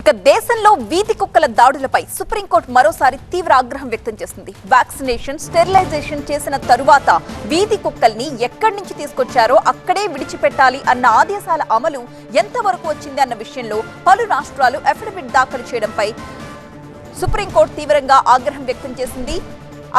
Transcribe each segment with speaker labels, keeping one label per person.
Speaker 1: ఇక దేశంలో వీధి కుక్కల దాడులపై సుప్రీంకోర్టు మరోసారి తీవ్ర ఆగ్రహం వ్యక్తం చేసింది. వ్యాక్సినేషన్ స్టెరిలైజేషన్ చేసిన తరువాత వీధి కుక్కల్ని ఎక్కడి నుంచి తీసుకొచ్చారో అక్కడే విడిచిపెట్టాలి అన్న ఆదేశాల అమలు ఎంతవరకు వచ్చింది అన్న విషయంలో పలు రాష్ట్రాలు అఫిడవిట్ దాఖలు చేయడంపై సుప్రీంకోర్టు తీవ్రంగా ఆగ్రహం వ్యక్తం చేసింది.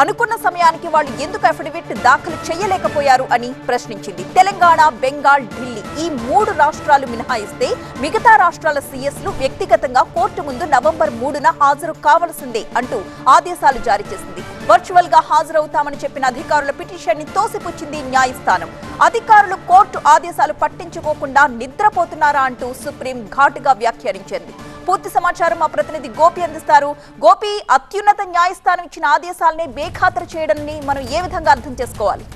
Speaker 1: అనుకున్న సమయానికి వాళ్ళు ఎందుకు అఫిడవిట్ దాఖలు చేయలేకపోయారు అని ప్రశ్నించింది. తెలంగాణ బెంగాల్ ఢిల్లీ ఈ మూడు రాష్ట్రాలు మినహాయిస్తే మిగతా రాష్ట్రాల సీఎస్లు వ్యక్తిగతంగా కోర్టు ముందు నవంబర్ మూడున హాజరు కావలసిందే అంటూ ఆదేశాలు జారీ చేసింది. వర్చువల్గా హాజరవుతామని చెప్పిన అధికారుల పిటిషన్ని తోసిపుచ్చింది న్యాయస్థానం. అధికారులు కోర్టు ఆదేశాలు పట్టించుకోకుండా నిద్రపోతున్నారా అంటూ సుప్రీం ఘాటుగా వ్యాఖ్యానించింది. పూర్తి సమాచారం మా ప్రతినిధి గోపి అందిస్తారు. గోపి అత్యున్నత న్యాయస్థానం ఇచ్చిన ఆదేశాలనే బేఖాతరు చేయడాన్ని మనం ఏ విధంగా అర్థం చేసుకోవాలి?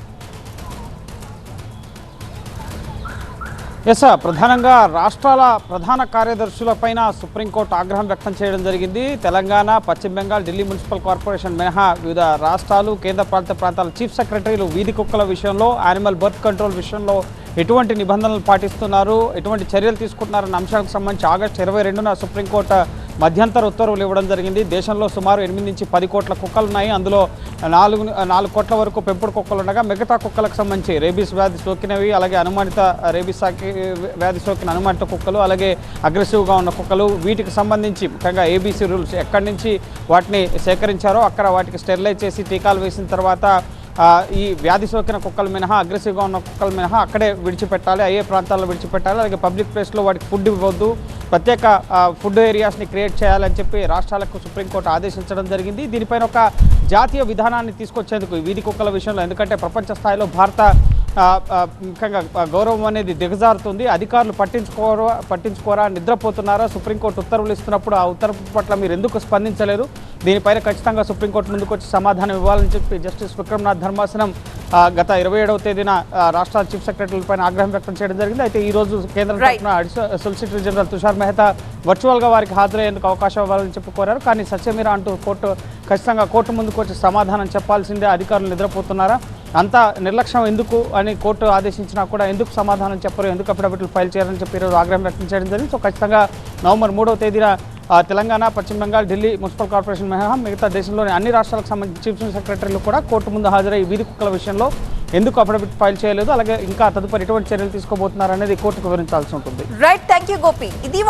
Speaker 2: ఎస్ ప్రధానంగా రాష్ట్రాల ప్రధాన కార్యదర్శులపైన సుప్రీంకోర్టు ఆగ్రహం వ్యక్తం చేయడం జరిగింది. తెలంగాణ పశ్చిమ బెంగాల్ ఢిల్లీ మున్సిపల్ కార్పొరేషన్ మినహా వివిధ రాష్ట్రాలు కేంద్ర ప్రాంత ప్రాంతాల చీఫ్ సెక్రటరీలు వీధి కుక్కల విషయంలో యానిమల్ బర్త్ కంట్రోల్ విషయంలో ఎటువంటి నిబంధనలు పాటిస్తున్నారు? ఎటువంటి చర్యలు తీసుకుంటున్నారన్న అంశానికి సంబంధించి ఆగస్టు ఇరవై రెండున సుప్రీంకోర్టు మధ్యంతర ఉత్తర్వులు ఇవ్వడం జరిగింది. దేశంలో సుమారు ఎనిమిది నుంచి పది కోట్ల కుక్కలు ఉన్నాయి అందులో నాలుగు నాలుగు కోట్ల వరకు పెంపుడు కుక్కలు ఉండగా మిగతా కుక్కలకు సంబంధించి రేబీస్ వ్యాధి సోకినవి అలాగే అనుమానిత రేబీస్ సాకి వ్యాధి సోకిన అనుమానిత కుక్కలు అలాగే అగ్రెసివ్గా ఉన్న కుక్కలు. వీటికి సంబంధించి ముఖ్యంగా ఏబీసీ రూల్స్ ఎక్కడి నుంచి వాటిని సేకరించారో అక్కడ వాటికి స్టెరిలైజ్ చేసి టీకాలు వేసిన తర్వాత ఈ వ్యాధి సోకిన కుక్కలు మినహా అగ్రెసివ్గా ఉన్న కుక్కలు మినహా అక్కడే విడిచిపెట్టాలి. అయ్యే ప్రాంతాల్లో విడిచిపెట్టాలి. అలాగే పబ్లిక్ ప్లేస్లో వాటికి ఫుడ్ ఇవ్వద్దు. ప్రత్యేక ఫుడ్ ఏరియాస్ని క్రియేట్ చేయాలని చెప్పి రాష్ట్రాలకు సుప్రీంకోర్టు ఆదేశించడం జరిగింది. దీనిపైన ఒక జాతీయ విధానాన్ని తీసుకొచ్చేందుకు వీధి కుక్కల విషయంలో ఎందుకంటే ప్రపంచ స్థాయిలో భారత ముఖ్యంగా గౌరవం అనేది దిగజారుతుంది. అధికారులు పట్టించుకోరా పట్టించుకోరా నిద్రపోతున్నారా? సుప్రీంకోర్టు ఉత్తర్వులు ఇస్తున్నప్పుడు ఆ ఉత్తర్వు పట్ల మీరు ఎందుకు స్పందించలేదు? దీనిపైన ఖచ్చితంగా సుప్రీంకోర్టు ముందుకు వచ్చి సమాధానం ఇవ్వాలని చెప్పి జస్టిస్ విక్రమ్నాథ్ ధర్మాసనం గత ఇరవై ఏడవ తేదీన రాష్ట్రాల చీఫ్ సెక్రటరీలపైన ఆగ్రహం వ్యక్తం చేయడం జరిగింది. అయితే ఈ రోజు కేంద్రం సొలిసిటర్ జనరల్ తుషార్ మెహతా వర్చువల్గా వారికి హాజరయ్యేందుకు అవకాశం ఇవ్వాలని చెప్పి కోరారు. కానీ సత్యమీర అంటూ కోర్టు ఖచ్చితంగా కోర్టు ముందుకు వచ్చి సమాధానం చెప్పాల్సిందే అధికారులు నిద్రపోతున్నారా? అంత నిర్లక్ష్యం ఎందుకు అని కోర్టు ఆదేశించినా కూడా ఎందుకు సమాధానం చెప్పరు? ఎందుకు అఫిడవిట్లు ఫైల్ చేయాలని చెప్పి ఈరోజు ఆగ్రహం వ్యక్తం చేయడం జరిగింది. సో ఖచ్చితంగా నవంబర్ మూడవ తేదీన తెలంగాణ పశ్చిమ బెంగాల్ ఢిల్లీ మున్సిపల్ కార్పొరేషన్ మినహా మిగతా దేశంలోని అన్ని రాష్ట్రాలకు సంబంధించి చీఫ్ సెక్రటరీలు కూడా కోర్టు ముందు హాజరై వీధి కుక్కల విషయంలో ఎందుకు అఫిడవిట్ ఫైల్ చేయలేదు అలాగే ఇంకా తదుపరి ఎటువంటి చర్యలు తీసుకోబోతున్నారు అనేది కోర్టుకు వివరించాల్సి ఉంటుంది.
Speaker 1: రైట్ థ్యాంక్ యూ గోపి ఇది